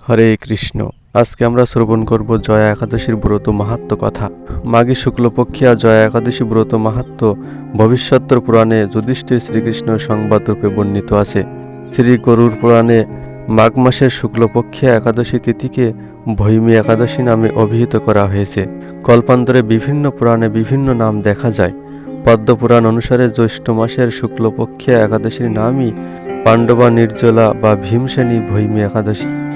হরে কৃষ্ণ। আজকে আমরা শ্রবণ করব জয়া একাদশীর ব্রত মাহাত্ম কথা। মাঘী শুক্লপক্ষিয়া জয়া একাদশী ব্রত মাহাত্ম ভবিষ্যত্তর পুরাণে যুধিষ্ঠির শ্রীকৃষ্ণ সংবাদ রূপে বর্ণিত আছে। শ্রী গরুর পুরাণে মাঘ মাসের শুক্লপক্ষিয়া একাদশী তিথিকে ভৈমী একাদশী নামে অভিহিত করা হয়েছে। কল্পান্তরে বিভিন্ন পুরাণে বিভিন্ন নাম দেখা যায়। পদ্মপুরাণ অনুসারে জ্যৈষ্ঠ মাসের শুক্লপক্ষিয়া একাদশীর নামই পাণ্ডবা, নির্জলা বা ভীমসেনী ভৈমী একাদশী।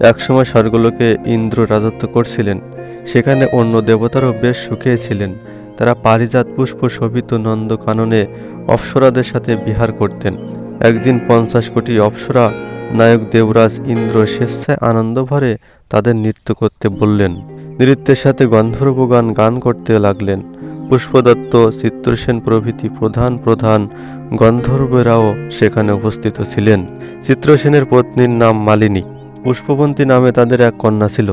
একসময় স্বর্গলোকে ইন্দ্র রাজত্ব করছিলেন। সেখানে অন্য দেবতারও বেশ সুখে ছিলেন। তারা পারিজাত পুষ্প শোভিত নন্দকাননে অপ্সরাদের সাথে বিহার করতেন। একদিন পঞ্চাশ কোটি অপ্সরা নায়ক দেবরাজ ইন্দ্র স্বেচ্ছায় আনন্দ ভরে তাদের নৃত্য করতে বললেন। নৃত্যের সাথে গন্ধর্ব গান গান করতে লাগলেন। পুষ্পদত্ত, চিত্রসেন প্রভৃতি প্রধান প্রধান গন্ধর্বেরাও সেখানে উপস্থিত ছিলেন। চিত্রসেনের পত্নীর নাম মালিনী। পুষ্পবন্তী নামে তাদের এক কন্যা ছিল।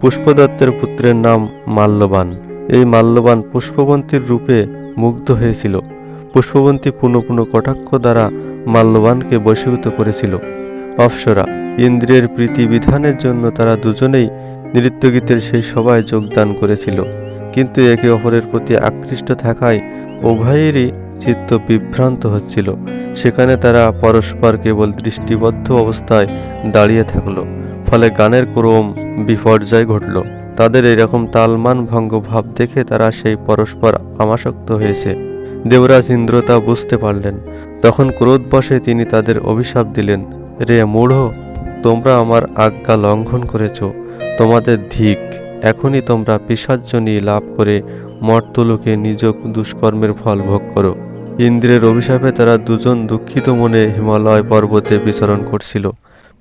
পুষ্পদত্তের পুত্রের নাম মাল্যবান। এই মাল্যবান পুষ্পবন্তীর রূপে মুগ্ধ হয়েছিল। পুষ্পবন্তী পুনঃ পুনঃ কটাক্ষ দ্বারা মাল্যবানকে বশীভূত করেছিল। অপ্সরা ইন্দ্রের প্রীতি বিধানের জন্য তারা দুজনেই নৃত্যগীতের সেই সভায় যোগদান করেছিল। কিন্তু একে অপরের প্রতি আকৃষ্ট থাকায় উভয়েরই চিত্ত বিভ্রান্ত হচ্ছিল। সেখানে তারা পরস্পর কেবল দৃষ্টিবদ্ধ অবস্থায় দাঁড়িয়ে থাকল, ফলে গানের ক্রম বিপর্যয় ঘটল। তাদের এরকম তালমান ভঙ্গ ভাব দেখে তারা সেই পরস্পর আমাসক্ত হয়েছে। দেবরাজ ইন্দ্র তা বুঝতে পারলেন। তখন ক্রোধবশে তিনি তাদের অভিশাপ দিলেন, রে মূঢ়, তোমরা আমার আজ্ঞা লঙ্ঘন করেছ। তোমাদের ধিক, এখনই তোমরা পিসার্জনী লাভ করে মর্তলোকে নিজ দুষ্কর্মের ফল ভোগ করো। ইন্দ্রের অভিশাপে তারা দুজন দুঃখিত মনে হিমালয় পর্বতে বিচরণ করছিল।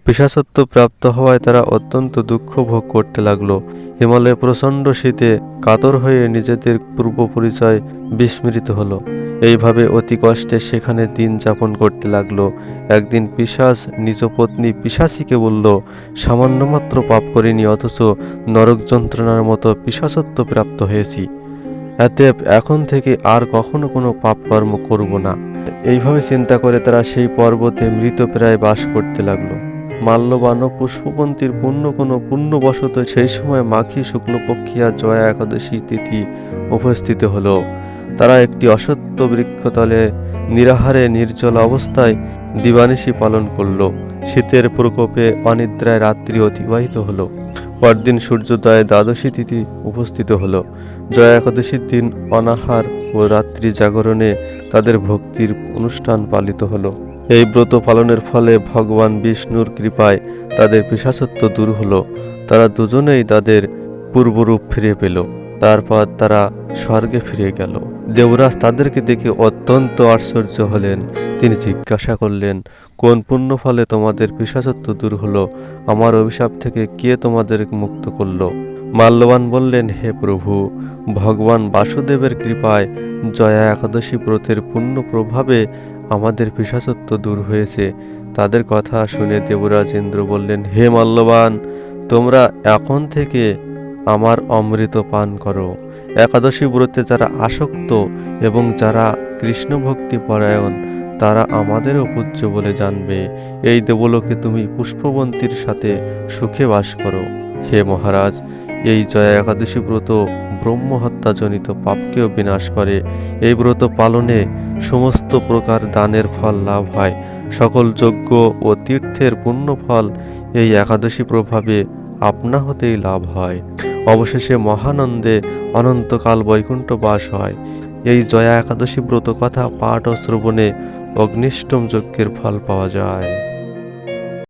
পিসাসত্ব প্রাপ্ত হওয়ায় তারা অত্যন্ত দুঃখ ভোগ করতে লাগল। হিমালয়ে প্রচণ্ড শীতে কাতর হয়ে নিজেদের পূর্ব পরিচয় বিস্মৃত হলো। এইভাবে অতি কষ্টে সেখানে দিন যাপন করতে লাগল। একদিন পিশাচ নিজ পত্নী পিশাচিকে বলল, সামান্যমাত্র পাপ করিনি, অথচ নরক যন্ত্রণার মতো পিশাচত্ব প্রাপ্ত হয়েছি। অতএব এখন থেকে আর কখনো কোনো পাপকর্ম করব না। এইভাবে চিন্তা করে তারা সেই পর্বতে মৃতপ্রায় বাস করতে লাগল। মাল্যবান ও পুষ্পপন্থীর পূর্ণ কোনো পুণ্যবশত সেই সময় মাঘী শুক্লপক্ষিয়া জয়া একাদশী তিথি উপস্থিত হলো। তারা একটি অসত্য বৃক্ষতলে নিরাহারে নির্জল অবস্থায় দিবানিশি পালন করল। শীতের প্রকোপে অনিদ্রায় রাত্রি অতিবাহিত হলো। পরদিন সূর্যোদয়ে দ্বাদশী তিথি উপস্থিত হল। জয়া একাদশীর দিন অনাহার ও রাত্রি জাগরণে তাদের ভক্তির অনুষ্ঠান পালিত হলো। এই ব্রত পালনের ফলে ভগবান বিষ্ণুর কৃপায় তাদের পিসাচত্ব দূর হলো। তারা দুজনেই তাদের পূর্বরূপ ফিরে পেল। তারপর তারা স্বর্গে ফিরে গেল। দেবরাজ তাদেরকে দেখে অত্যন্ত আশ্চর্য হলেন। তিনি জিজ্ঞাসা করলেন, কোন পুণ্য ফলে তোমাদের পিসাচত্ব দূর হলো? আমার অভিশাপ থেকে কে তোমাদের মুক্ত করল? মাল্যবান বললেন, হে প্রভু, ভগবান বাসুদেবের কৃপায় জয়া একাদশী ব্রতের পূর্ণ প্রভাবে আমাদের পিসাচত্ব দূর হয়েছে। তাদের কথা শুনে দেবরাজ ইন্দ্র বললেন, হে মাল্যবান, তোমরা এখন থেকে আমার অমৃত পান করো। একাদশী ব্রতে যারা আসক্ত এবং যারা কৃষ্ণ ভক্তি পরায়ণ, তারা আমাদেরও পূজ্য বলে জানবে। এই দেবলোকে তুমি পুষ্পবন্তীর সাথে সুখে বাস করো। হে মহারাজ, এই জয়া একাদশী ব্রত ব্রহ্মহত্যাজনিত পাপকেও বিনাশ করে। এই ব্রত পালনে সমস্ত প্রকার দানের ফল লাভ হয়। সকল যজ্ঞ ও তীর্থের পুণ্য ফল এই একাদশী প্রভাবে আপনা হতেই লাভ হয়। অবশেষে মহানন্দে অনন্তকাল বৈকুণ্ঠ বাস হয়। এই জয়া একাদশী ব্রত কথা পাঠ ও শ্রবণে অগ্নিষ্টম যজ্ঞের ফল পাওয়া যায়।